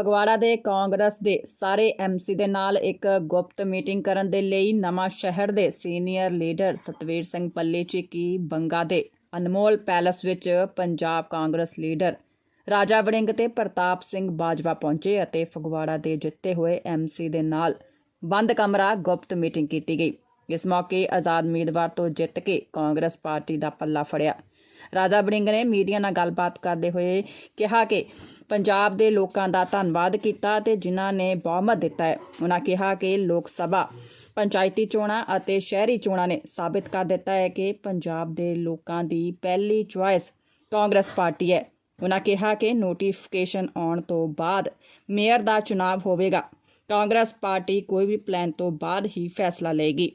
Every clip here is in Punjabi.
ਫਗਵਾੜਾ ਦੇ ਕਾਂਗਰਸ ਦੇ ਸਾਰੇ ਐਮਸੀ ਦੇ ਨਾਲ ਇੱਕ ਗੁਪਤ ਮੀਟਿੰਗ ਕਰਨ ਦੇ ਲਈ ਨਵਾਂ ਸ਼ਹਿਰ ਦੇ ਸੀਨੀਅਰ ਲੀਡਰ ਸਤਵੀਰ ਸਿੰਘ ਪੱਲੀ ਚੀਕੀ ਬੰਗਾ ਦੇ ਅਨਮੋਲ ਪੈਲਸ ਵਿੱਚ ਪੰਜਾਬ ਕਾਂਗਰਸ ਲੀਡਰ ਰਾਜਾ ਵੜਿੰਗ ਤੇ ਪ੍ਰਤਾਪ ਸਿੰਘ ਬਾਜਵਾ ਪਹੁੰਚੇ ਅਤੇ ਫਗਵਾੜਾ ਦੇ ਜਿੱਤੇ ਹੋਏ ਐਮਸੀ ਦੇ ਨਾਲ ਬੰਦ ਕਮਰਾ ਗੁਪਤ ਮੀਟਿੰਗ ਕੀਤੀ ਗਈ। ਇਸ ਮੌਕੇ ਆਜ਼ਾਦ ਉਮੀਦਵਾਰ ਤੋਂ ਜਿੱਤ ਕੇ ਕਾਂਗਰਸ ਪਾਰਟੀ ਦਾ ਪੱਲਾ ਫੜਿਆ। ਰਾਜਾ ਬੜਿੰਗ ਨੇ ਮੀਡੀਆ ਨਾਲ ਗੱਲਬਾਤ ਕਰਦੇ ਹੋਏ ਕਿਹਾ ਕਿ ਪੰਜਾਬ ਦੇ ਲੋਕਾਂ ਦਾ ਧੰਨਵਾਦ ਕੀਤਾ ਤੇ ਜਿਨ੍ਹਾਂ ਨੇ ਬਹੁਮਤ ਦਿੱਤਾ ਹੈ। ਉਹਨਾਂ ਕਿਹਾ ਕਿ ਲੋਕ ਸਭਾ, ਪੰਚਾਇਤੀ ਚੋਣਾਂ ਅਤੇ ਸ਼ਹਿਰੀ ਚੋਣਾਂ ਨੇ ਸਾਬਿਤ ਕਰ ਦਿੱਤਾ ਹੈ ਕਿ ਪੰਜਾਬ ਦੇ ਲੋਕਾਂ ਦੀ ਪਹਿਲੀ ਚੁਆਇਸ ਕਾਂਗਰਸ ਪਾਰਟੀ ਹੈ। ਉਹਨਾਂ ਕਿਹਾ ਕਿ ਨੋਟੀਫਿਕੇਸ਼ਨ ਆਉਣ ਤੋਂ ਬਾਅਦ ਮੇਅਰ ਦਾ ਚੁਣਾਵ ਹੋਵੇਗਾ। ਕਾਂਗਰਸ ਪਾਰਟੀ ਕੋਈ ਵੀ ਪਲਾਨ ਤੋਂ ਬਾਅਦ ਹੀ ਫੈਸਲਾ ਲਏਗੀ।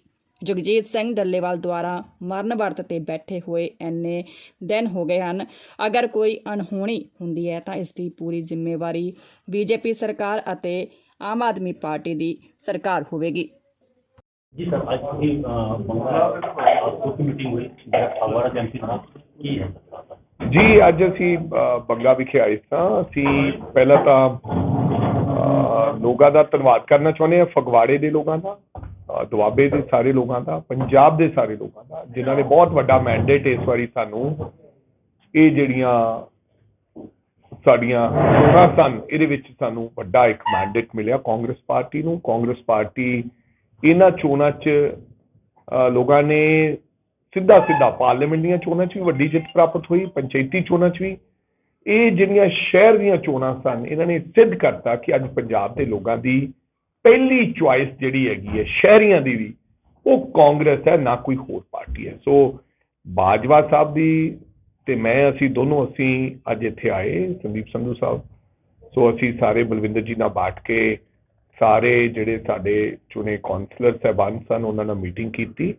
ਜਗਜੀਤ ਸਿੰਘ ਡੱਲੇਵਾਲ ਦੁਆਰਾ ਮਰਨ ਵਰਤ ਤੇ ਬੈਠੇ ਹੋਏ ਐਨੇ ਦਿਨ ਹੋ ਗਏ ਹਨ। ਅਗਰ ਕੋਈ ਅਣਹੋਣੀ ਹੁੰਦੀ ਹੈ ਤਾਂ ਇਸ ਦੀ ਪੂਰੀ ਜ਼ਿੰਮੇਵਾਰੀ ਬੀਜੇਪੀ ਸਰਕਾਰ ਅਤੇ ਆਮ ਆਦਮੀ ਪਾਰਟੀ ਦੀ ਸਰਕਾਰ ਹੋਵੇਗੀ। ਜੀ ਸਰ ਅੱਜ ਦੀ ਕੁਝ ਮੀਟਿੰਗ ਹੋਈ ਜਿਹੜਾ ਫਗਵਾੜਾ ਦੇ ਐਮਪੀ ਨਾਲ ਕੀ ਹੈ? ਜੀ ਅੱਜ ਅਸੀਂ ਬੰਗਾ ਵਿਖੇ ਆਏ ਸਾਂ। ਅਸੀਂ ਪਹਿਲਾਂ ਤਾਂ ਲੋਕਾਂ ਦਾ ਧੰਨਵਾਦ ਕਰਨਾ ਚਾਹੁੰਦੇ ਹਾਂ ਫਗਵਾੜੇ ਦੇ ਲੋਕਾਂ ਦਾ। ਦੁਆਬੇ ਦੇ ਸਾਰੇ ਲੋਕਾਂ ਦਾ ਪੰਜਾਬ ਦੇ ਸਾਰੇ ਲੋਕਾਂ ਦਾ ਜਿਨ੍ਹਾਂ ਨੇ ਬਹੁਤ ਵੱਡਾ ਮੈਂਡੇਟ ਇਸ ਵਾਰੀ ਸਾਨੂੰ ਇਹ ਜਿਹੜੀਆਂ ਸਾਡੀਆਂ ਚੋਣਾਂ ਸਨ ਇਹਦੇ ਵਿੱਚ ਸਾਨੂੰ ਵੱਡਾ ਇੱਕ ਮੈਂਡੇਟ ਮਿਲਿਆ ਕਾਂਗਰਸ ਪਾਰਟੀ ਨੂੰ। ਕਾਂਗਰਸ ਪਾਰਟੀ ਇਹਨਾਂ ਚੋਣਾਂ 'ਚ ਅ, ਲੋਕਾਂ ਨੇ ਸਿੱਧਾ ਸਿੱਧਾ ਪਾਰਲੀਮੈਂਟ ਦੀਆਂ ਚੋਣਾਂ 'ਚ ਵੀ ਵੱਡੀ ਜਿੱਤ ਪ੍ਰਾਪਤ ਹੋਈ ਪੰਚਾਇਤੀ ਚੋਣਾਂ 'ਚ ਵੀ। ਇਹ ਜਿਹੜੀਆਂ ਸ਼ਹਿਰ ਦੀਆਂ ਚੋਣਾਂ ਸਨ ਇਹਨਾਂ ਨੇ ਸਿੱਧ ਕਰਤਾ ਕਿ ਅੱਜ ਪੰਜਾਬ ਦੇ ਲੋਕਾਂ ਦੀ ਪਹਿਲੀ ਚੁਆਇਸ ਜਿਹੜੀ ਹੈਗੀ ਹੈ, ਸ਼ਹਿਰੀਆਂ ਦੀ ਵੀ, ਉਹ ਕਾਂਗਰਸ ਹੈ, ਨਾ ਕੋਈ ਹੋਰ ਪਾਰਟੀ ਹੈ। ਸੋ ਬਾਜਵਾ ਸਾਹਿਬ ਦੀ ਤੇ ਮੈਂ, ਅਸੀਂ ਦੋਨੋਂ ਅਸੀਂ ਅੱਜ ਇੱਥੇ ਆਏ, ਸੰਦੀਪ ਸੰਧੂ ਸਾਹਿਬ। ਸੋ ਅਸੀਂ ਸਾਰੇ ਬਲਵਿੰਦਰ ਜੀ ਨਾਲ ਬਾਟ ਕੇ ਸਾਰੇ ਜਿਹੜੇ ਸਾਡੇ ਚੁਣੇ ਕਾਉਂਸਲਰ ਸਹਿਬਾਨ ਸਨ, ਉਹਨਾਂ ਨਾਲ ਮੀਟਿੰਗ ਕੀਤੀ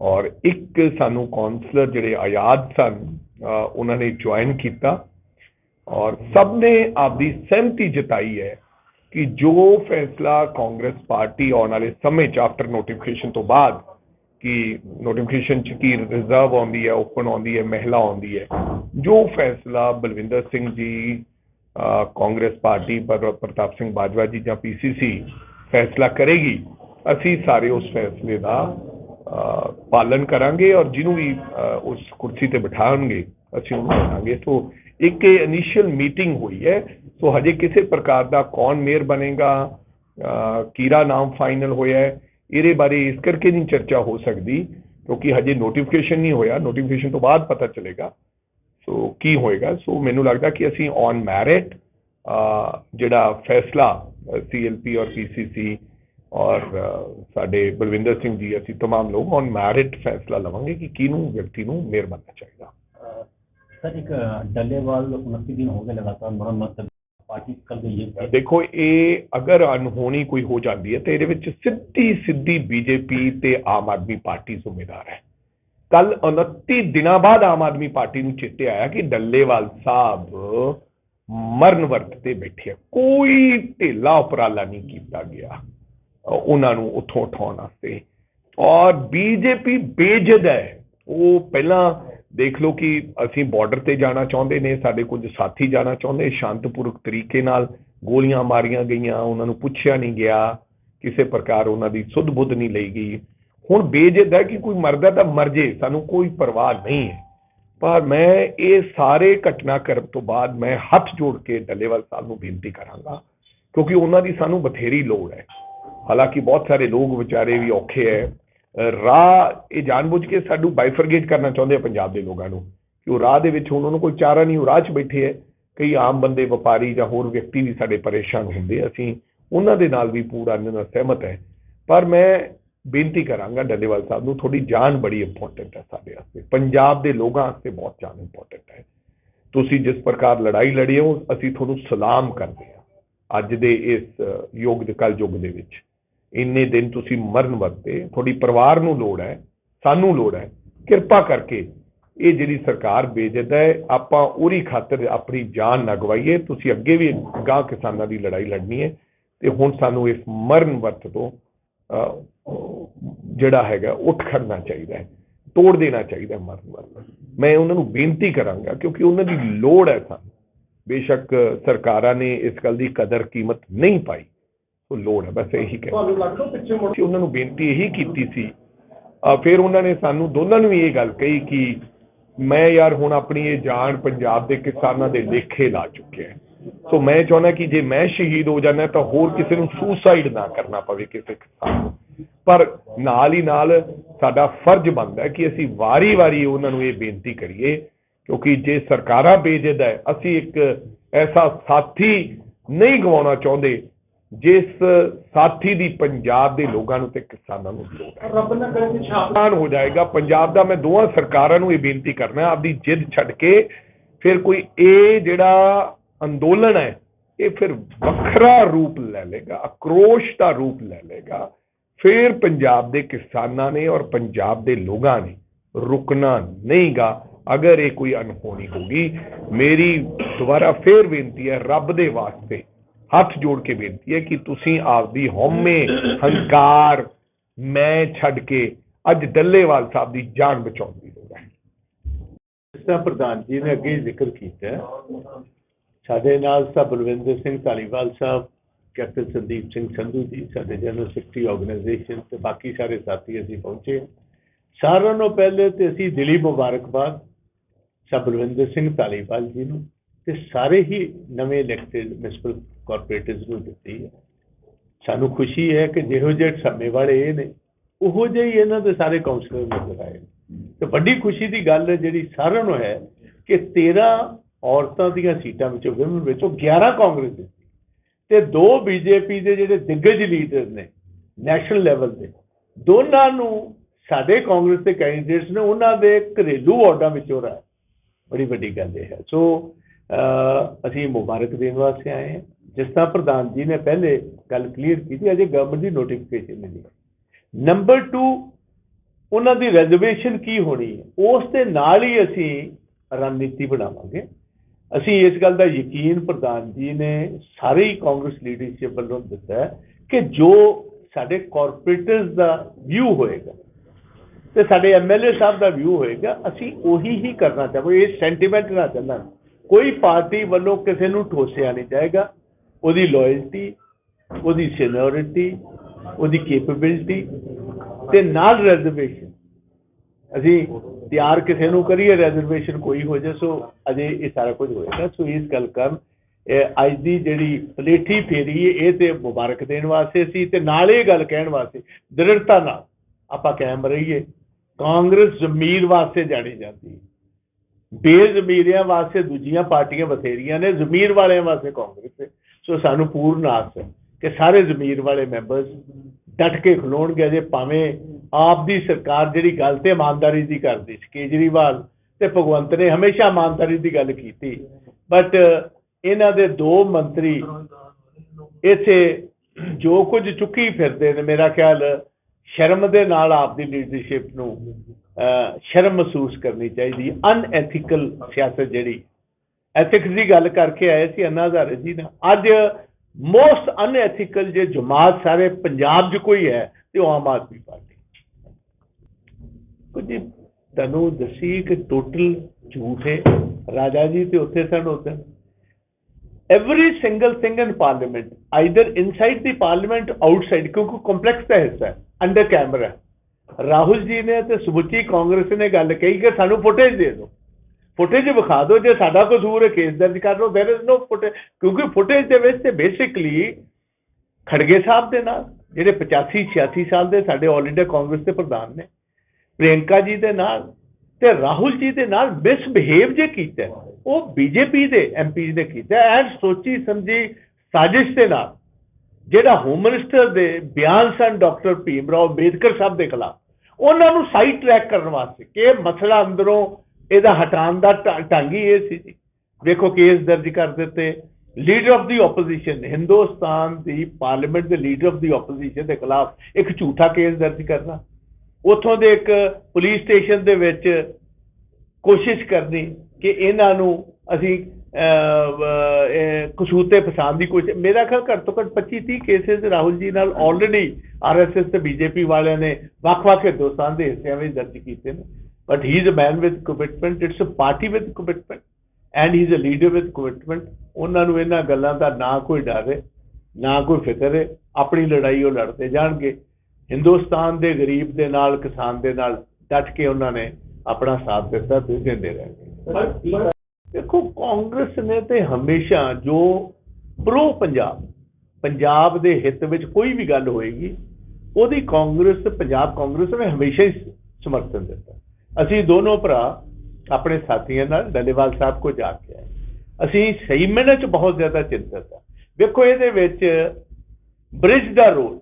ਔਰ ਇੱਕ ਸਾਨੂੰ ਕਾਉਂਸਲਰ ਜਿਹੜੇ ਆਜ਼ਾਦ ਸਨ ਉਹਨਾਂ ਨੇ ਜੁਆਇਨ ਕੀਤਾ ਔਰ ਸਭ ਨੇ ਆਪਦੀ ਸਹਿਮਤੀ ਜਤਾਈ ਹੈ ਕਿ ਜੋ ਫੈਸਲਾ ਕਾਂਗਰਸ ਪਾਰਟੀ ਆਉਣ ਵਾਲੇ ਸਮੇਂ 'ਚ ਆਫਟਰ ਨੋਟੀਫਿਕੇਸ਼ਨ ਤੋਂ ਬਾਅਦ ਕਿ ਨੋਟੀਫਿਕੇਸ਼ਨ 'ਚ ਕੀ ਰਿਜ਼ਰਵ ਆਉਂਦੀ ਹੈ ਓਪਨ ਆਉਂਦੀ ਹੈ ਮਹਿਲਾ ਆਉਂਦੀ ਹੈ ਜੋ ਫੈਸਲਾ ਬਲਵਿੰਦਰ ਸਿੰਘ ਜੀ ਕਾਂਗਰਸ ਪਾਰਟੀ ਪਰ ਪ੍ਰਤਾਪ ਸਿੰਘ ਬਾਜਵਾ ਜੀ ਜਾਂ ਪੀਸੀਸੀ ਫੈਸਲਾ ਕਰੇਗੀ ਅਸੀਂ ਸਾਰੇ ਉਸ ਫੈਸਲੇ ਦਾ ਅ, ਪਾਲਨ ਕਰਾਂਗੇ ਔਰ ਜਿਹਨੂੰ ਵੀ ਉਸ ਕੁਰਸੀ ਤੇ ਬਿਠਾਉਣਗੇ ਅਸੀਂ ਉਹਨੂੰ ਕਰਾਂਗੇ ਸੋ ਇੱਕ ਇਨੀਸ਼ੀਅਲ ਮੀਟਿੰਗ ਹੋਈ ਹੈ ਸੋ ਹਜੇ ਕਿਸੇ ਪ੍ਰਕਾਰ ਦਾ ਕੌਣ ਮੇਅਰ ਬਣੇਗਾ ਅ, ਕੀਰਾ ਨਾਮ ਫਾਈਨਲ ਹੋਇਆ ਹੈ ਇਹਦੇ ਬਾਰੇ ਇਸ ਕਰਕੇ ਨਹੀਂ ਚਰਚਾ ਹੋ ਸਕਦੀ ਕਿਉਂਕਿ ਹਜੇ ਨੋਟੀਫਿਕੇਸ਼ਨ ਨਹੀਂ ਹੋਇਆ ਨੋਟੀਫਿਕੇਸ਼ਨ ਤੋਂ ਬਾਅਦ ਪਤਾ ਚੱਲੇਗਾ ਸੋ ਕੀ ਹੋਏਗਾ ਸੋ ਮੈਨੂੰ ਲੱਗਦਾ ਕਿ ਅਸੀਂ ਔਨ ਮੈਰਿਟ ਜਿਹੜਾ ਫੈਸਲਾ ਸੀਐਲਪੀ ਔਰ ਪੀਸੀਸੀ ਔਰ ਅ, ਸਾਡੇ ਬਲਵਿੰਦਰ ਸਿੰਘ ਜੀ ਅਸੀਂ तमाम ਲੋਕ ਔਨ ਮੈਰਿਟ ਫੈਸਲਾ ਲਵਾਂਗੇ ਕਿ ਕਿਹਨੂੰ ਵਿਅਕਤੀ ਨੂੰ ਮੇਅਰ ਬਣਨਾ ਚਾਹੀਦਾ ਸਰ ਇੱਕ ਡੱਲੇਵਾਲ 29 ਦਿਨ ਹੋ ਗਏ ਲਗਾਤਾਰ ਮਰਨ ਵਰਤ ਤੇ ਪਾਰਟੀ ਦੇਖੋ, ਇਹ ਅਗਰ ਅਨਹੋਣੀ ਕੋਈ ਹੋ ਜਾਂਦੀ ਹੈ, ਤੇ ਇਹਦੇ ਵਿੱਚ ਸਿੱਧੀ ਸਿੱਧੀ ਬੀਜੇਪੀ ਤੇ ਆਮ ਆਦਮੀ ਪਾਰਟੀ ਜ਼ਿੰਮੇਦਾਰ ਹੈ। ਕੱਲ 29 ਦਿਨਾਂ ਬਾਅਦ ਆਮ ਆਦਮੀ ਪਾਰਟੀ ਨੂੰ ਚੇਤੇ ਆਇਆ ਕਿ ਡੱਲੇਵਾਲ ਸਾਹਿਬ ਮਰਨ ਵਰਤ ਤੇ ਬੈਠੇ ਆ। ਕੋਈ ਢੇਲਾ ਉਪਰਾਲਾ ਨਹੀਂ ਕੀਤਾ ਗਿਆ ਉਹਨਾਂ ਨੂੰ ਉੱਥੋਂ ਉਠਾਉਣ ਵਾਸਤੇ। ਔਰ ਬੀਜੇਪੀ ਬੇਜਦ ਹੈ। ਉਹ ਪਹਿਲਾਂ ਦੇਖ ਲਓ ਕਿ ਅਸੀਂ ਬਾਰਡਰ ਤੇ ਜਾਣਾ ਚਾਹੁੰਦੇ ਨੇ, ਸਾਡੇ ਕੁਝ ਸਾਥੀ ਜਾਣਾ ਚਾਹੁੰਦੇ, ਸ਼ਾਂਤਪੂਰਕ ਤਰੀਕੇ ਨਾਲ ਗੋਲੀਆਂ ਮਾਰੀਆਂ ਗਈਆਂ, ਉਹਨਾਂ ਨੂੰ ਪੁੱਛਿਆ ਨਹੀਂ ਗਿਆ, ਕਿਸੇ ਪ੍ਰਕਾਰ ਉਹਨਾਂ ਦੀ ਸੁੱਧ ਬੁੱਧ ਨਹੀਂ ਲਈ ਗਈ। ਹੁਣ ਬੇਜਿੱਦ ਹੈ ਕਿ ਕੋਈ ਮਰਦਾ ਤਾਂ ਮਰ ਜੇ, ਸਾਨੂੰ ਕੋਈ ਪਰਵਾਹ ਨਹੀਂ ਹੈ। ਪਰ ਮੈਂ ਇਹ ਸਾਰੇ ਘਟਨਾਕ੍ਰਮ ਤੋਂ ਬਾਅਦ ਮੈਂ ਹੱਥ ਜੋੜ ਕੇ ਡੱਲੇਵਾਲ ਸਾਹਿਬ ਨੂੰ ਬੇਨਤੀ ਕਰਾਂਗਾ, ਕਿਉਂਕਿ ਉਹਨਾਂ ਦੀ ਸਾਨੂੰ ਬਥੇਰੀ ਲੋੜ ਹੈ। ਹਾਲਾਂਕਿ ਬਹੁਤ ਸਾਰੇ ਲੋਕ ਵਿਚਾਰੇ ਵੀ ਔਖੇ ਹੈ। ਰਾਹ ਇਹ ਜਾਣਬੁੱਝ ਕੇ ਸਾਨੂੰ ਬਾਈਫਰਗੇਟ ਕਰਨਾ ਚਾਹੁੰਦੇ ਆ ਪੰਜਾਬ ਦੇ ਲੋਕਾਂ ਨੂੰ ਕਿ ਉਹ ਰਾਹ ਦੇ ਵਿੱਚ ਹੁਣ ਉਹਨੂੰ ਕੋਈ ਚਾਰਾ ਨਹੀਂ ਉਹ ਰਾਹ 'ਚ ਬੈਠੇ ਹੈ ਕਈ ਆਮ ਬੰਦੇ ਵਪਾਰੀ ਜਾਂ ਹੋਰ ਵਿਅਕਤੀ ਵੀ ਸਾਡੇ ਪਰੇਸ਼ਾਨ ਹੁੰਦੇ ਅਸੀਂ ਉਹਨਾਂ ਦੇ ਨਾਲ ਵੀ ਪੂਰਾ ਇਹਨਾਂ ਨਾਲ ਸਹਿਮਤ ਹੈ ਪਰ ਮੈਂ ਬੇਨਤੀ ਕਰਾਂਗਾ ਡੱਲੇਵਾਲ ਸਾਹਿਬ ਨੂੰ ਥੋੜੀ ਜਾਨ ਬੜੀ ਇੰਪੋਰਟੈਂਟ ਹੈ ਸਾਡੇ ਵਾਸਤੇ। ਪੰਜਾਬ ਦੇ ਲੋਕਾਂ ਵਾਸਤੇ ਬਹੁਤ ਜਾਨ ਇੰਪੋਰਟੈਂਟ ਹੈ ਤੁਸੀਂ ਜਿਸ ਪ੍ਰਕਾਰ ਲੜਾਈ ਲੜੀ ਹੋ ਅਸੀਂ ਤੁਹਾਨੂੰ ਸਲਾਮ ਕਰਦੇ ਹਾਂ ਅੱਜ ਦੇ ਇਸ ਅ, ਯੁੱਗ ਦੇ ਕਲ ਯੁੱਗ ਦੇ ਵਿੱਚ। ਇੰਨੇ ਦਿਨ ਤੁਸੀਂ ਮਰਨ ਵਰਤੇ ਤੁਹਾਡੀ ਪਰਿਵਾਰ ਨੂੰ ਲੋੜ ਹੈ, ਸਾਨੂੰ ਲੋੜ ਹੈ, ਕਿਰਪਾ ਕਰਕੇ ਇਹ ਜਿਹੜੀ ਸਰਕਾਰ ਬੇਜਦ ਹੈ, ਆਪਾਂ ਉਹਦੀ ਖਾਤਰ ਆਪਣੀ ਜਾਨ ਨਾ ਗਵਾਈਏ, ਤੁਸੀਂ ਅੱਗੇ ਵੀ ਗਾਂ ਕਿਸਾਨਾਂ ਦੀ ਲੜਾਈ ਲੜਨੀ ਹੈ, ਤੇ ਹੁਣ ਸਾਨੂੰ ਇਸ ਮਰਨ ਵਰਤ ਤੋਂ ਜਿਹੜਾ ਹੈਗਾ, ਉੱਠ ਖੜਨਾ ਚਾਹੀਦਾ ਹੈ, ਤੋੜ ਦੇਣਾ ਚਾਹੀਦਾ ਮਰਨ ਵਰਤ ਮੈਂ ਉਹਨਾਂ ਨੂੰ ਬੇਨਤੀ ਕਰਾਂਗਾ, ਕਿਉਂਕਿ ਉਹਨਾਂ ਦੀ ਲੋੜ ਹੈ ਸਾਨੂੰ। ਬੇਸ਼ੱਕ ਸਰਕਾਰਾਂ ਨੇ ਇਸ ਗੱਲ ਦੀ ਕਦਰ ਕੀਮਤ ਨਹੀਂ ਪਾਈ। ਸੋ ਲੋੜ ਹੈ ਬਸ ਇਹੀ ਕਹਿ ਤੁਹਾਨੂੰ ਲੱਗਦਾ ਪਿੱਛੇ ਮੁੜ ਅਸੀਂ ਉਹਨਾਂ ਨੂੰ ਬੇਨਤੀ ਇਹੀ ਕੀਤੀ ਸੀ। ਫਿਰ ਉਹਨਾਂ ਨੇ ਸਾਨੂੰ ਦੋਨਾਂ ਨੂੰ ਇਹ ਗੱਲ ਕਹੀ ਕਿ ਮੈਂ ਯਾਰ ਹੁਣ ਆਪਣੀ ਇਹ ਜਾਨ ਪੰਜਾਬ ਦੇ ਕਿਸਾਨਾਂ ਦੇ ਲੇਖੇ ਲਾ ਚੁੱਕਿਆ ਸੋ ਮੈਂ ਚਾਹੁੰਦਾ ਕਿ ਜੇ ਮੈਂ ਸ਼ਹੀਦ ਹੋ ਜਾਣਾ ਤਾਂ ਹੋਰ ਕਿਸੇ ਨੂੰ ਸੁਸਾਈਡ ਨਾ ਕਰਨਾ ਪਵੇ ਕਿਸੇ ਕਿਸਾਨ ਨੂੰ। ਪਰ ਨਾਲ ਹੀ ਨਾਲ ਸਾਡਾ ਫਰਜ਼ ਬਣਦਾ ਹੈ ਕਿ ਅਸੀਂ ਵਾਰੀ-ਵਾਰੀ ਉਹਨਾਂ ਨੂੰ ਇਹ ਬੇਨਤੀ ਕਰੀਏ ਕਿਉਂਕਿ ਜੇ ਸਰਕਾਰਾਂ ਬੇਜਿੱਦ ਹੈ ਅਸੀਂ ਇੱਕ ਐਸਾ ਸਾਥੀ ਨਹੀਂ ਗਵਾਉਣਾ ਚਾਹੁੰਦੇ ਜਿਸ ਸਾਥੀ ਦੀ ਪੰਜਾਬ ਦੇ ਲੋਕਾਂ ਨੂੰ ਤੇ ਕਿਸਾਨਾਂ ਨੂੰ ਲੋੜ ਹੈ। ਰੱਬ ਨਾ ਕਰੇ ਕਿ ਛਾਪ। ਨੁਕਸਾਨ ਹੋ ਜਾਏਗਾ। ਪੰਜਾਬ ਦਾ ਮੈਂ ਦੋਵਾਂ ਸਰਕਾਰਾਂ ਨੂੰ ਇਹ ਬੇਨਤੀ ਕਰਨਾ ਆਪਦੀ ਜਿੱਦ ਛੱਡ ਕੇ ਫਿਰ ਕੋਈ ਇਹ ਜਿਹੜਾ ਅੰਦੋਲਨ ਹੈ ਇਹ ਫਿਰ ਵੱਖਰਾ ਰੂਪ ਲੈ ਲੇਗਾ ਆਕਰੋਸ਼ ਦਾ ਰੂਪ ਲੈ ਲੇਗਾ ਫਿਰ ਪੰਜਾਬ ਦੇ ਕਿਸਾਨਾਂ ਨੇ ਔਰ ਪੰਜਾਬ ਦੇ ਲੋਕਾਂ ਨੇ ਰੁਕਣਾ ਨਹੀਂਗਾ। ਅਗਰ ਇਹ ਕੋਈ ਅਨਹੋਣੀ ਹੋਗੀ ਮੇਰੀ ਦੁਬਾਰਾ ਫੇਰ ਬੇਨਤੀ ਹੈ ਰੱਬ ਦੇ ਵਾਸਤੇ ਹੱਥ ਜੋੜ ਕੇ ਬੇਨਤੀ ਹੈ ਕਿ ਤੁਸੀਂ ਆਪਦੀ ਹਉਮੈ ਹੰਕਾਰ ਮੈਂ ਛੱਡ ਕੇ ਅੱਜ ਡੱਲੇਵਾਲ ਸਾਹਿਬ ਦੀ ਜਾਨ ਬਚਾਉਣ ਦੀ ਲੋੜ ਹੈ। ਜਿਸ ਪ੍ਰਧਾਨ ਜੀ ਨੇ ਅੱਗੇ ਜ਼ਿਕਰ ਕੀਤਾ ਸਾਡੇ ਨਾਲ ਸਭ ਬਲਵਿੰਦਰ ਸਿੰਘ ਧਾਲੀਵਾਲ ਸਾਹਿਬ, ਕੈਪਟਨ ਸੰਦੀਪ ਸਿੰਘ ਸੰਧੂ ਜੀ, ਸਾਡੇ ਜਨਰਲ ਸੈਕਟਰੀ ਆਰਗੇਨਾਈਜੇਸ਼ਨ ਤੇ ਬਾਕੀ ਸਾਰੇ ਸਾਥੀ ਅਸੀਂ ਪਹੁੰਚੇ ਸਾਰਿਆਂ ਨੂੰ ਪਹਿਲੇ ਤੇ ਅਸੀਂ ਦਿਲੀ ਮੁਬਾਰਕਬਾਦ ਸਭ ਬਲਵਿੰਦਰ ਸਿੰਘ ਧਾਲੀਵਾਲ ਜੀ ਨੂੰ ਤੇ ਸਾਰੇ ਹੀ ਨਵੇਂ ਇਲੈਕਟਡ ਮਿਊਨਿਸਪਲ ਕਾਰਪੋਰੇਟਰਸ ਨੂੰ ਦਿੱਤੀ ਹੈ। ਸਾਨੂੰ ਖੁਸ਼ੀ ਹੈ ਕਿ ਜਿਹੋ ਜਿਹੇ ਸਮੇਂ ਵਾਲੇ ਇਹ ਨੇ, ਉਹੋ ਜਿਹੇ ਹੀ ਇਹਨਾਂ ਦੇ ਸਾਰੇ ਕਾਉਂਸਲਰ ਨਜ਼ਰ ਆਏ ਨੇ। ਤੇ ਵੱਡੀ ਖੁਸ਼ੀ ਦੀ ਗੱਲ ਹੈ ਜਿਹੜੀ ਸਾਰਿਆਂ ਨੂੰ ਹੈ ਕਿ 13 ਔਰਤਾਂ ਦੀਆਂ ਸੀਟਾਂ ਵਿੱਚੋਂ, ਵਿਮਨ ਵਿੱਚੋਂ 11 ਕਾਂਗਰਸ ਦੇ ਸੀ। ਤੇ ਦੋ ਬੀਜੇਪੀ ਦੇ ਜਿਹੜੇ ਦਿੱਗਜ ਲੀਡਰ ਨੇ ਨੈਸ਼ਨਲ ਲੈਵਲ ਦੇ, ਦੋਨਾਂ ਨੂੰ ਸਾਡੇ ਕਾਂਗਰਸ ਦੇ ਕੈਂਡੀਡੇਟਸ ਨੇ, ਉਹਨਾਂ ਦੇ ਘਰੇਲੂ ਵਾਰਡਾਂ ਵਿੱਚੋਂ ਰਾਏ। ਬੜੀ ਵੱਡੀ ਗੱਲ ਇਹ ਹੈ। ਸੋ ਅਸੀਂ ਮੁਬਾਰਕ ਦੇਣ ਵਾਸਤੇ ਆਏ ਹਾਂ। ਜਿਸ ਤਰ੍ਹਾਂ ਪ੍ਰਧਾਨ ਜੀ ਨੇ ਪਹਿਲੇ ਗੱਲ ਕਲੀਅਰ ਕੀਤੀ, ਅਜੇ ਗਵਰਨਮੈਂਟ ਦੀ ਨੋਟੀਫਿਕੇਸ਼ਨ ਨਹੀਂ ਨੰਬਰ 2 ਉਹਨਾਂ ਦੀ ਰਿਜ਼ਰਵੇਸ਼ਨ ਕੀ ਹੋਣੀ ਹੈ? ਉਸ ਦੇ ਨਾਲ ਹੀ ਅਸੀਂ ਰਣਨੀਤੀ ਬਣਾਵਾਂਗੇ। ਅਸੀਂ ਇਸ ਗੱਲ ਦਾ ਯਕੀਨ ਪ੍ਰਧਾਨ ਜੀ ਨੇ ਸਾਰੀ ਕਾਂਗਰਸ ਲੀਡਰਸ਼ਿਪ ਵੱਲੋਂ ਦਿੱਤਾ ਕਿ ਜੋ ਸਾਡੇ ਕਾਰਪੋਰੇਟਰਸ ਦਾ ਵਿਊ ਹੋਏਗਾ ਤੇ ਸਾਡੇ ਐਮਐਲਏ ਸਾਹਿਬ ਦਾ ਵਿਊ ਹੋਏਗਾ, ਅਸੀਂ ਉਹੀ ਹੀ ਕਰਨਾ ਚਾਹਾਂਗੇ, ਇਹ ਸੈਂਟੀਮੈਂਟ ਨਾ ਚੱਲਣ। ਕੋਈ ਪਾਰਟੀ ਵੱਲੋਂ ਕਿਸੇ ਨੂੰ ਠੋਸਿਆ ਨਹੀਂ ਜਾਏਗਾ। ਉਹਦੀ ਲਾਇਲਟੀ ਉਹਦੀ ਸੀਨੀਅਰਿਟੀ ਉਹਦੀ ਕੈਪੇਬਿਲਿਟੀ ਤੇ ਨਾਲ ਰਿਜ਼ਰਵੇਸ਼ਨ ਅਸੀਂ ਤਿਆਰ ਕਿਸੇ ਨੂੰ ਕਰੀਏ ਰਿਜ਼ਰਵੇਸ਼ਨ ਕੋਈ ਹੋ ਜਾਏ, ਸੋ ਅਜੇ ਇਹ ਸਾਰਾ ਕੁਝ ਹੋਏਗਾ। ਸੋ ਇਸ ਗੱਲ ਕਰਨ ਅੱਜ ਦੀ ਜਿਹੜੀ ਪਲੇਠੀ ਫੇਰੀ ਇਹ ਤੇ ਮੁਬਾਰਕ ਦੇਣ ਵਾਸਤੇ ਸੀ ਤੇ ਨਾਲ ਇਹ ਗੱਲ ਕਹਿਣ ਵਾਸਤੇ, ਦ੍ਰਿੜਤਾ ਨਾਲ ਆਪਾਂ ਕਾਇਮ ਰਹੀਏ। ਕਾਂਗਰਸ ਜ਼ਮੀਰ ਵਾਸਤੇ ਜਾਣੀ ਜਾਂਦੀ ਹੈ ਬੇਜ਼ਮੀਰਿਆਂ ਵਾਸਤੇ ਦੂਜੀਆਂ ਪਾਰਟੀਆਂ ਬਥੇਰੀਆਂ ਨੇ, ਜ਼ਮੀਰ ਵਾਲਿਆਂ ਵਾਸਤੇ ਕਾਂਗਰਸ ਹੈ ਸੋ ਸਾਨੂੰ ਪੂਰਨ ਆਸ ਹੈ ਕਿ ਸਾਰੇ ਜ਼ਮੀਰ ਵਾਲੇ ਮੈਂਬਰਸ ਡਟ ਕੇ ਖਲੋਣਗੇ ਜੇ ਭਾਵੇਂ ਆਪ ਦੀ ਸਰਕਾਰ ਜਿਹੜੀ ਗੱਲ ਤੇ ਇਮਾਨਦਾਰੀ ਦੀ ਕਰਦੀ ਸੀ ਕੇਜਰੀਵਾਲ ਤੇ ਭਗਵੰਤ ਨੇ ਹਮੇਸ਼ਾ ਇਮਾਨਦਾਰੀ ਦੀ ਗੱਲ ਕੀਤੀ। ਬਟ ਇਹਨਾਂ ਦੇ ਦੋ ਮੰਤਰੀ ਇੱਥੇ ਜੋ ਕੁਝ ਚੁੱਕੀ ਫਿਰਦੇ ਨੇ ਮੇਰਾ ਖਿਆਲ ਸ਼ਰਮ ਦੇ ਨਾਲ ਆਪਦੀ ਲੀਡਰਸ਼ਿਪ ਨੂੰ ਅਹ, ਸ਼ਰਮ ਮਹਿਸੂਸ ਕਰਨੀ ਚਾਹੀਦੀ ਅਨਐਥੀਕਲ ਸਿਆਸਤ ਜਿਹੜੀ ਐਥਿਕਸ ਦੀ ਗੱਲ ਕਰਕੇ ਆਏ ਸੀ ਅੰਨਾ ਹਜ਼ਾਰੇ ਜੀ ਨਾਲ ਅੱਜ ਮੋਸਟ ਅਨਐਥੀਕਲ ਜੇ ਜਮਾਤ ਸਾਰੇ ਪੰਜਾਬ 'ਚ ਕੋਈ ਹੈ, ਤੇ ਉਹ ਆਮ ਆਦਮੀ ਪਾਰਟੀ। ਕੁਝ ਤੁਹਾਨੂੰ ਦੱਸੀ ਕਿ ਟੋਟਲ ਝੂਠ ਹੈ ਰਾਜਾ ਜੀ ਤੇ ਉੱਥੇ ਸਨ ਉੱਧਰ every single thing in parliament either inside the parliament outside ਕਿਉਂਕਿ ਕੰਪਲੈਕਸ ਦਾ ਹਿੱਸਾ ਹੈ ਅੰਡਰ ਕੈਮਰਾ ਰਾਹੁਲ ਜੀ ਨੇ ਤੇ ਸਮੁੱਚੀ ਕਾਂਗਰਸ ਨੇ ਗੱਲ ਕਹੀ ਕਿ ਸਾਨੂੰ ਫੁਟੇਜ ਦੇ ਦਿਓ। ਫੁਟੇਜ ਵਿਖਾ ਦਿਓ ਜੇ ਸਾਡਾ ਕਸੂਰ ਹੈ ਕੇਸ ਦਰਜ ਕਰ ਲਓ there is no ਫੁਟੇਜ ਕਿਉਂਕਿ ਫੁਟੇਜ ਦੇ ਵਿੱਚ ਤੇ ਬੇਸਿਕਲੀ ਖੜਗੇ ਸਾਹਿਬ ਦੇ ਨਾਲ ਜਿਹੜੇ 85 86 ਸਾਲ ਦੇ ਸਾਡੇ ਆਲ ਇੰਡੀਆ ਕਾਂਗਰਸ ਦੇ ਪ੍ਰਧਾਨ ਨੇ ਪ੍ਰਿਯੰਕਾ ਜੀ ਦੇ ਨਾਲ ਤੇ ਰਾਹੁਲ ਜੀ ਦੇ ਨਾਲ ਮਿਸਬਿਹੇਵ ਜੇ ਕੀਤਾ ਹੈ, ਉਹ ਬੀਜੇਪੀ ਦੇ ਐਮਪੀ ਨੇ ਕੀਤਾ ਐਂਡ ਸੋਚੀ ਸਮਝੀ ਸਾਜ਼ਿਸ਼ ਦੇ ਨਾਲ ਜਿਹੜਾ ਹੋਮ ਮਿਨਿਸਟਰ ਦੇ ਬਿਆਨ ਸਨ ਡਾਕਟਰ ਭੀਮ ਰਾਓ ਅੰਬੇਦਕਰ ਸਾਹਿਬ ਦੇ ਖਿਲਾਫ ਉਹਨਾਂ ਨੂੰ ਸਾਈਡ ਟਰੈਕ ਕਰਨ ਵਾਸਤੇ ਕਿ ਮਸਲਾ ਅੰਦਰੋਂ ਇਹਦਾ ਹਟਾਉਣ ਦਾ ਢੰਗ ਹੀ ਇਹ ਸੀ ਜੀ। ਵੇਖੋ ਕੇਸ ਦਰਜ ਕਰ ਦਿੱਤੇ। Leader of the opposition Hindustan the parliament ਦੇ ਲੀਡਰ ਆਫ ਦੀ ਆਪੋਜੀਸ਼ਨ ਦੇ ਖਿਲਾਫ ਇੱਕ ਝੂਠਾ ਕੇਸ ਦਰਜ ਕਰਨਾ। ਉੱਥੋਂ ਦੇ ਇੱਕ ਪੁਲਿਸ ਸਟੇਸ਼ਨ ਦੇ ਵਿੱਚ ਕੋਸ਼ਿਸ਼ ਕਰਨੀ ਕਿ ਇਹਨਾਂ ਨੂੰ ਅਸੀਂ ਅਹ, ਕਸੂਤੇ ਪਛਾਣ ਦੀ ਕੋਸ਼ਿਸ਼। ਮੇਰਾ ਖਿਆਲ ਘੱਟ ਤੋਂ ਘੱਟ 25 30 ਕੇਸਿਸ ਰਾਹੁਲ ਜੀ ਨਾਲ ਆਲਰੇਡੀ ਆਰਐਸਐਸ ਤੇ ਬੀਜੇਪੀ ਵਾਲਿਆਂ ਨੇ ਵੱਖ-ਵੱਖ ਹਿੰਦੁਸਤਾਨ ਦੇ ਹਿੱਸਿਆਂ ਵਿੱਚ ਦਰਜ ਕੀਤੇ ਨੇ। But he is a man with commitment it's a party with commitment and he is a leader with commitment ਉਹਨਾਂ ਨੂੰ ਇਹਨਾਂ ਗੱਲਾਂ ਦਾ ਨਾ ਕੋਈ ਡਰ ਹੈ ਨਾ ਕੋਈ ਫਿਕਰ ਹੈ ਆਪਣੀ ਲੜਾਈ ਉਹ ਲੜਦੇ ਜਾਣਗੇ ਹਿੰਦੁਸਤਾਨ ਦੇ ਗਰੀਬ ਦੇ ਨਾਲ ਕਿਸਾਨ ਦੇ ਨਾਲ ਡਟ ਕੇ ਉਹਨਾਂ ਨੇ ਆਪਣਾ ਸਾਥ ਦਿੱਤਾ ਤੇ ਦਿੰਦੇ ਰਹਿਣਗੇ ਦੇਖੋ ਕਾਂਗਰਸ ਨੇ ਤੇ ਹਮੇਸ਼ਾ ਜੋ ਪ੍ਰੋ ਪੰਜਾਬ ਪੰਜਾਬ ਦੇ ਹਿੱਤ ਵਿੱਚ ਕੋਈ ਵੀ ਗੱਲ ਹੋਏਗੀ ਉਹਦੀ ਕਾਂਗਰਸ ਪੰਜਾਬ ਕਾਂਗਰਸ ਨੇ ਹਮੇਸ਼ਾ ਹੀ ਸਮਰਥਨ ਦਿੱਤਾ। ਅਸੀਂ ਦੋਨੋਂ ਭਰਾ ਆਪਣੇ ਸਾਥੀਆਂ ਨਾਲ ਡੱਲੇਵਾਲ ਸਾਹਿਬ ਕੋ ਜਾ ਕੇ ਆਏ। ਅਸੀਂ ਸਹੀ ਮਿਹਨਤ ਚ ਬਹੁਤ ਜ਼ਿਆਦਾ ਚਿੰਤਤ ਆ ਵੇਖੋ, ਇਹਦੇ ਵਿੱਚ ਬ੍ਰਿਜ ਦਾ ਰੋਲ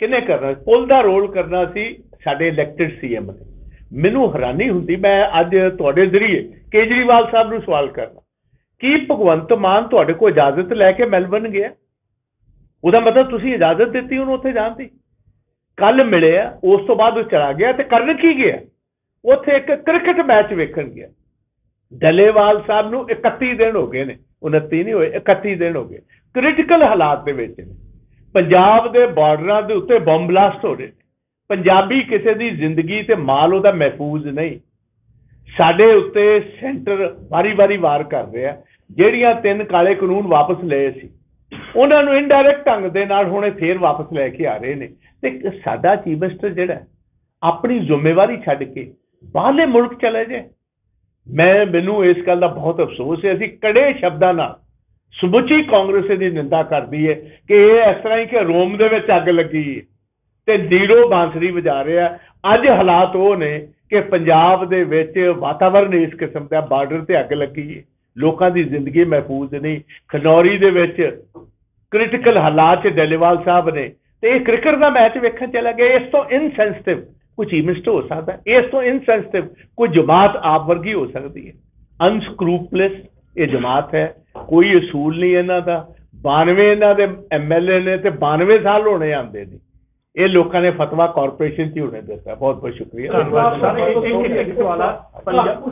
ਕਿਹਨੇ ਕਰਨਾ? ਪੁਲ ਦਾ ਰੋਲ ਕਰਨਾ ਸੀ ਸਾਡੇ ਇਲੈਕਟਿਡ ਸੀਐਮ ਨੇ। ਮੈਨੂੰ ਹੈਰਾਨੀ ਹੁੰਦੀ, ਮੈਂ ਅੱਜ ਤੁਹਾਡੇ ਜ਼ਰੀਏ ਕੇਜਰੀਵਾਲ ਸਾਹਿਬ ਨੂੰ ਸਵਾਲ ਕਰਨਾ ਕੀ ਭਗਵੰਤ ਮਾਨ ਤੁਹਾਡੇ ਕੋਲ ਇਜਾਜ਼ਤ ਲੈ ਕੇ ਮੈਲਬਨ ਗਿਆ? ਉਹਦਾ ਮਤਲਬ ਤੁਸੀਂ ਇਜਾਜ਼ਤ ਦਿੱਤੀ, ਉਹਨੂੰ ਉੱਥੇ ਜਾਣ ਦੀ। ਕੱਲ ਮਿਲਿਆ, ਉਸ ਤੋਂ ਬਾਅਦ ਉਹ ਚਲਾ ਗਿਆ ਤੇ ਕਰਨ ਕੀ ਗਿਆ? ਉੱਥੇ ਇੱਕ ਕ੍ਰਿਕਟ ਮੈਚ ਵੇਖਣ ਗਿਆ। ਡੱਲੇਵਾਲ ਸਾਹਿਬ ਨੂੰ 31 ਦਿਨ ਹੋ ਗਏ ਨੇ 29 ਨਹੀਂ ਹੋਏ 31 ਦਿਨ ਹੋ ਗਏ। ਕ੍ਰਿਟੀਕਲ ਹਾਲਾਤ ਦੇ ਵਿੱਚ ਨੇ। ਪੰਜਾਬ ਦੇ ਬਾਰਡਰਾਂ ਦੇ ਉੱਤੇ ਬੰਬ ਬਲਾਸਟ ਹੋ ਰਹੇ ਨੇ। ਪੰਜਾਬੀ ਕਿਸੇ ਦੀ ਜ਼ਿੰਦਗੀ ਤੇ ਮਾਲ ਉਹਦਾ ਮਹਿਫੂਜ਼ ਨਹੀਂ। ਸਾਡੇ ਉੱਤੇ ਸੈਂਟਰ ਵਾਰੀ-ਵਾਰੀ ਵਾਰ ਕਰ ਰਿਹਾ, ਜਿਹੜੀਆਂ ਤਿੰਨ ਕਾਲੇ ਕਾਨੂੰਨ ਵਾਪਸ ਲਏ ਸੀ। ਉਹਨਾਂ ਨੂੰ ਇਨਡਾਇਰੈਕਟ ਢੰਗ ਦੇ ਨਾਲ ਹੁਣੇ ਫੇਰ ਵਾਪਸ ਲੈ ਕੇ ਆ ਰਹੇ ਨੇ। ਤੇ ਸਾਡਾ ਚੀਫ ਮਿਨਿਸਟਰ ਜਿਹੜਾ ਆਪਣੀ ਜ਼ਿੰਮੇਵਾਰੀ ਛੱਡ ਕੇ ਬਾਹਰਲੇ ਮੁਲਕ ਚਲੇ ਜਾਏ ਮੈਂ, ਮੈਨੂੰ ਇਸ ਗੱਲ ਦਾ ਬਹੁਤ ਅਫਸੋਸ ਹੈ, ਅਸੀਂ ਕੜੇ ਸ਼ਬਦਾਂ ਨਾਲ ਸਮੁੱਚੀ ਕਾਂਗਰਸ ਦੀ ਨਿੰਦਾ ਕਰਦੀ ਹੈ ਕਿ ਇਹ ਇਸ ਤਰ੍ਹਾਂ ਹੀ ਕਿ ਰੋਮ ਦੇ ਵਿੱਚ ਅੱਗ ਲੱਗੀ ਹੈ ਤੇ ਨੀਰੋ ਬਾਂਸਰੀ ਵਜਾ ਰਿਹਾ ਅੱਜ ਹਾਲਾਤ ਉਹ ਨੇ ਕਿ ਪੰਜਾਬ ਦੇ ਵਿੱਚ ਵਾਤਾਵਰਣ ਇਸ ਕਿਸਮ ਦਾ ਬਾਰਡਰ ਤੇ ਅੱਗ ਲੱਗੀ ਹੈ। ਲੋਕਾਂ ਦੀ ਜ਼ਿੰਦਗੀ ਮਹਿਫੂਜ਼ ਨਹੀਂ। ਖਨੌਰੀ ਦੇ ਵਿੱਚ ਕ੍ਰਿਟੀਕਲ ਹਾਲਾਤ 'ਚ ਡੱਲੇਵਾਲ ਸਾਹਿਬ ਨੇ ਤੇ ਇਹ ਕ੍ਰਿਕਟ ਦਾ ਮੈਚ ਵੇਖਣ ਚਲਾ ਗਿਆ। ਇਸ ਤੋਂ ਇਨਸੈਂਸਿਟਿਵ ਕੁਝ ਇਮਿਸਟ ਹੋ ਸਕਦਾ। ਇਸ ਤੋਂ ਇਨਸੈਂਸਿਟਿਵ ਕੋਈ ਜਮਾਤ ਆਪ ਵਰਗੀ ਹੋ ਸਕਦੀ ਹੈ। ਅਨਸਕਰੂਪਲੈਸ ਇਹ ਜਮਾਤ ਹੈ। ਕੋਈ ਅਸੂਲ ਨਹੀਂ ਇਹਨਾਂ ਦਾ। 92 ਇਹਨਾਂ ਦੇ ਐਮਐਲਏ ਨੇ ਤੇ 92 ਸਾਲ ਹੋਣੇ ਆਂਦੇ ਨੇ। ਇਹ ਲੋਕਾਂ ਨੇ ਫਤਵਾ ਕਾਰਪੋਰੇਸ਼ਨ 'ਚ ਹੀ ਹੋਣੇ ਦਿੱਤਾ। ਬਹੁਤ ਬਹੁਤ ਸ਼ੁਕਰੀਆ। ਧੰਨਵਾਦ ਸਰ। ਇੱਕ ਇੱਕ ਇੱਕ ਸਵਾਲ ਆ। ਪੰਜਾਬ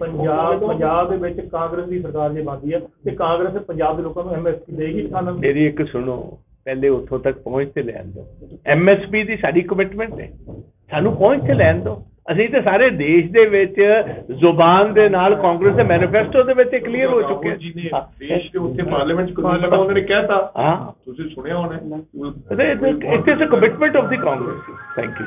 ਪੰਜਾਬ ਪੰਜਾਬ ਦੇ ਵਿੱਚ ਕਾਂਗਰਸ ਦੀ ਸਰਕਾਰ ਜੇ ਬਣਦੀ ਹੈ ਤੇ ਕਾਂਗਰਸ ਪੰਜਾਬ ਦੇ ਲੋਕਾਂ ਨੂੰ ਐਮਐਸਪੀ ਦੇਗੀ ਕਿਸਾਨਾਂ ਨੂੰ ਮੇਰੀ ਇੱਕ ਸੁਣੋ। ਪਹਿਲੇ ਉੱਥੋਂ ਤੱਕ ਪਹੁੰਚ ਤੇ ਲੈਣ ਦਿਓ ਐਮਐਸਪੀ ਦੀ ਸਾਡੀ ਕਮਿਟਮੈਂਟ ਹੈ। ਸਾਨੂੰ ਪਹੁੰਚ ਤੇ ਲੈਣ ਦਿਓ ਅਸੀਂ ਤੇ ਸਾਰੇ ਦੇਸ਼ ਦੇ ਵਿੱਚ ਜ਼ੁਬਾਨ ਦੇ ਨਾਲ ਕਾਂਗਰਸ ਦੇ ਮੈਨੀਫੈਸਟੋ ਦੇ ਵਿੱਚ ਕਲੀਅਰ ਹੋ ਚੁੱਕੇ ਜੀ ਨੇ ਹਾਂ। ਦੇਸ਼ ਦੇ ਉੱਤੇ ਪਾਰਲੀਮੈਂਟ ਚ ਕਾਨੂੰਨ ਲਗਾ ਉਹਨਾਂ ਨੇ ਕਹਿਤਾ। ਹਾਂ। ਤੁਸੀਂ ਸੁਣਿਆ ਹੋਣਾ। It is a commitment of the Congress thank you